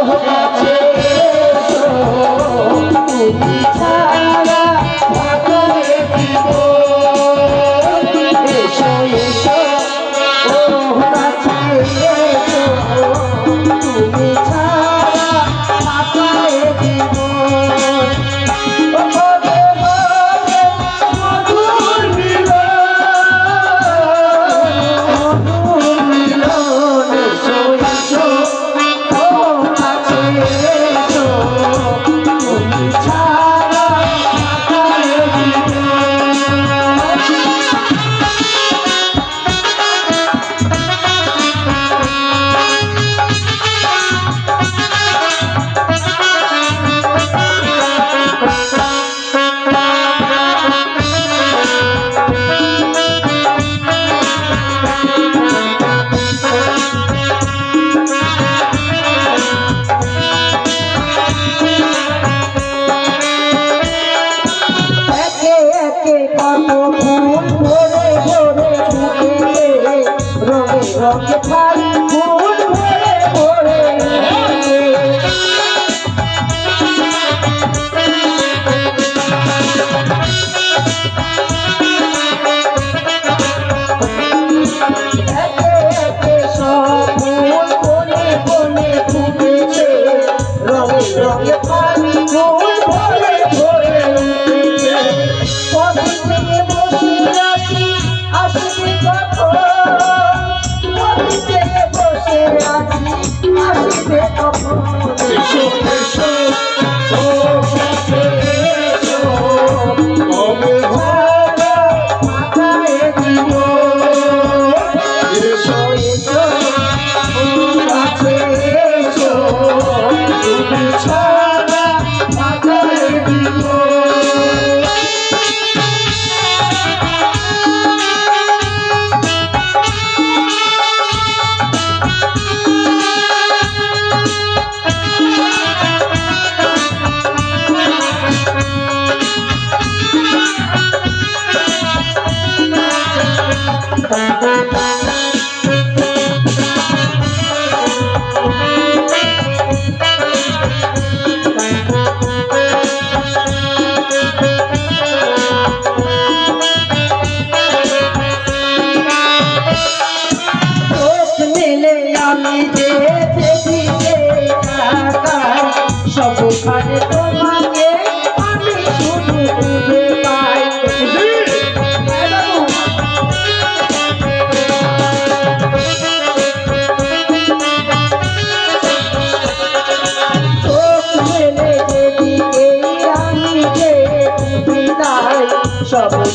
কাছে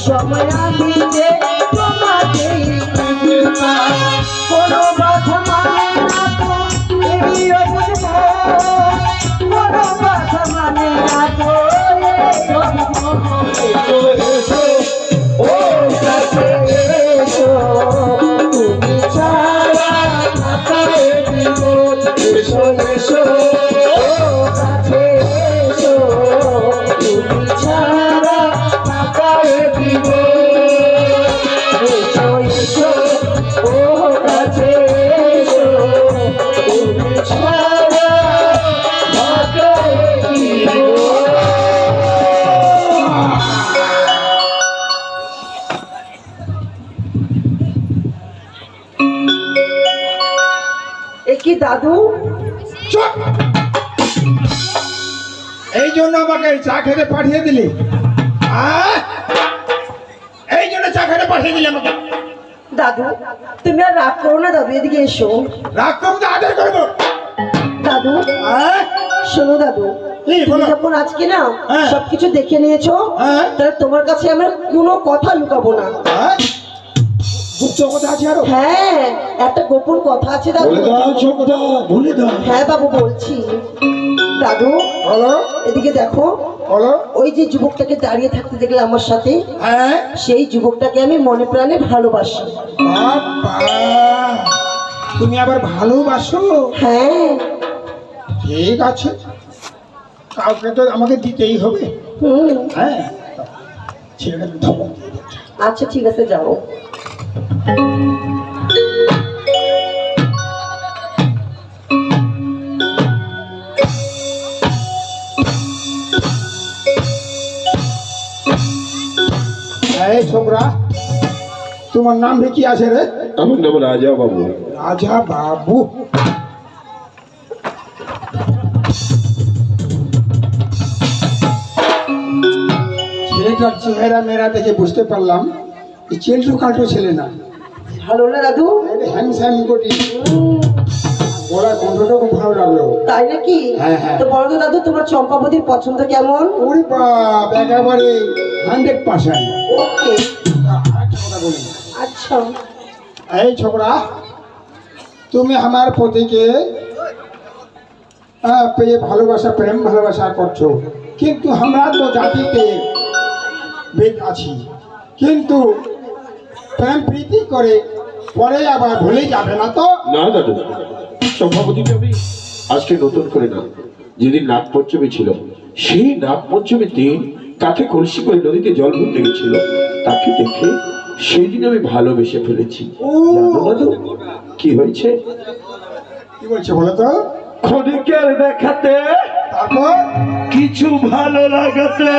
সময় আমি দাদু। এই জন্য আমাকে চা খেতে পাঠিয়ে দিলি। এই জন্য চা খেতে পাঠিয়ে দিলি আমাকে। দাদু তুমি আর রাগ করো না দাদু এদিকে এসো। রাগ করব তো আদর করব। দাদু? শোনো দাদু যখন আজকে না হ্যাঁ। সবকিছু দেখে নিয়েছো হ্যাঁ। তাহলে তোমার কাছে আমার কোনো কথা লুকাবো না। আহ? কথা আছে আরও? হ্যাঁ একটা গোপন কথা আছে দাদু। বলে দাও সব কথা দাও। হ্যাঁ বাবু বলছি। দাদু এদিকে দেখো। ওই যে যুবকটাকে দাঁড়িয়ে থাকতে দেখলে আমার সাথে হ্যাঁ। সেই যুবকটাকে আমি মনে প্রাণে ভালোবাসি। তুমি আবার ভালোবাসো? হ্যাঁ। ঠিক আছে। কাউকে তো আমাকে দিতেই হবে। হ্যাঁ। ধমক আচ্ছা ঠিক আছে যাও। তোমার নাম কি আছে রে? আমার নাম রাজা বাবু। রাজা বাবু। ছেলেটার চেহারা মেয়েরা দেখে বুঝতে পারলাম। চেল্টু কাল্টু ছেলে না। ভালো না দাদু? হ্যান্ডসাম কোটি গলার কণ্ঠটা খুব ভালো লাগল। তাই নাকি? হ্যাঁ, হ্যাঁ। তো বলো তো দাদু তোমার চম্পাবতীর পছন্দ কেমন? ওরে বাপ একেবারে হান্ড্রেড পার্সেন্ট ওকে। কথা আচ্ছা। এই ছোকরা তুমি আমার পতিকে পেয়ে ভালোবাসা প্রেম ভালোবাসা করছ। কিন্তু আমরা তো জাতিতে বেদ আছি। কিন্তু প্রেম প্রীতি করে পরে আবার ভুলে যাবে না তো? না দাদু সভাপতিকে আমি আজকে নতুন করে না যেদিন নাগ পঞ্চমী ছিল সেই নাগ পঞ্চমীর দিন কাকে কলসি করে নদীতে জল ভরতে গেছিল। তাকে দেখে সেই দিন আমি ভালোবেসে ফেলেছি। দাদু কি হয়েছে? কি বলছে বলো তো? ক্ষণিকের দেখাতে কিছু ভালো লাগাতে।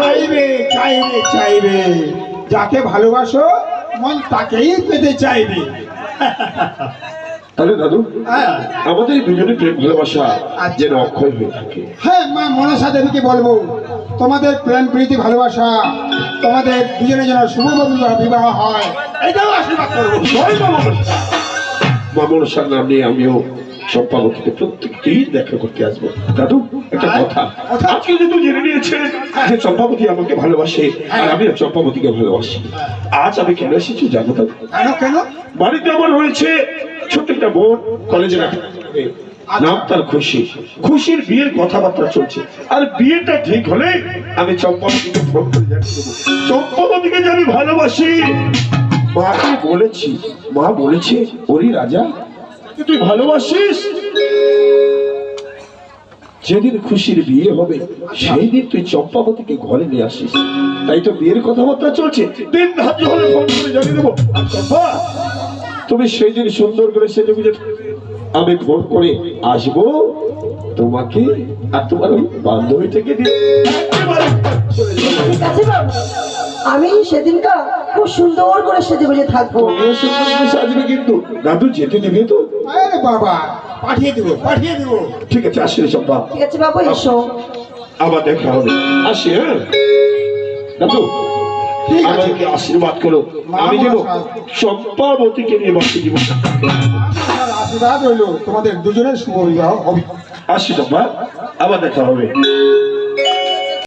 চাইবে চাইবে চাইবে। যাকে ভালোবাসো মন তাকেই পেতে চাইবে। তাহলে দাদু হ্যাঁ। আমাদের দুজনের প্রেম ভালোবাসা যেন অক্ষয় হয়ে থাকে। হ্যাঁ মা মনসা দেবীকে বলব তোমাদের প্রেম প্রীতি ভালোবাসা তোমাদের দুজনে যেন শুভ বিবাহ হয় এটাও আশীর্বাদ করব। মা মনসার নাম নিয়ে আমিও সম্পাবতীকে প্রত্যেক দিন দেখা করতে আসব। দাদু একটা কথা। কথা? আজকে যেহেতু জেনে নিয়েছে যে চম্পাবতী আমাকে ভালোবাসে আর আমিও চম্পাবতীকে ভালোবাসি। আজ আমি কেন এসেছি জানো দাদু? কেন? বাড়িতে আমার রয়েছে ছোট্ট একটা বোন কলেজে নাম তার খুশি। খুশির বিয়ের কথাবার্তা চলছে। আর বিয়েটা ঠিক হলে আমি চম্পাবতীকে ফোন করে জানিয়ে চম্পাবতীকে যে আমি ভালোবাসি। মাকে বলেছি মা বলেছে ওরে রাজা তুই ভালোবাসিস? যেদিন খুশির বিয়ে হবে সেই দিন তুই চম্পাবতীকে ঘরে নিয়ে আসিস। তাই তো বিয়ের কথাবার্তা চলছে। দিন ধার্য হলে ফোন করে জানিয়ে দেবো। চম্পা তুমি সেই দিন সুন্দর করে সেজে বুঝে আমি ফোন করে আসব তোমাকে আর তোমার ওই বান্ধবী থেকে দিয়ে। আমি সেদিনকা খুব সুন্দর করে সেজে বুঝে থাকব। সুন্দর করে সাজবে কিন্তু। দাদু যেতে দেবে তো? আরে বাবা পাঠিয়ে দেবো পাঠিয়ে দেবো। ঠিক আছে আসলে চম্পা। ঠিক আছে বাবু এসো। আবার দেখা হবে। আসি হ্যাঁ? দাদু আমাকে আশীর্বাদ করো। আমি যেন মনসা। চম্পাবতীকে নিয়ে জীবন আশীর্বাদ রইল তোমাদের দুজনের শুভ বিবাহ হবে। আসি আবার দেখা হবে।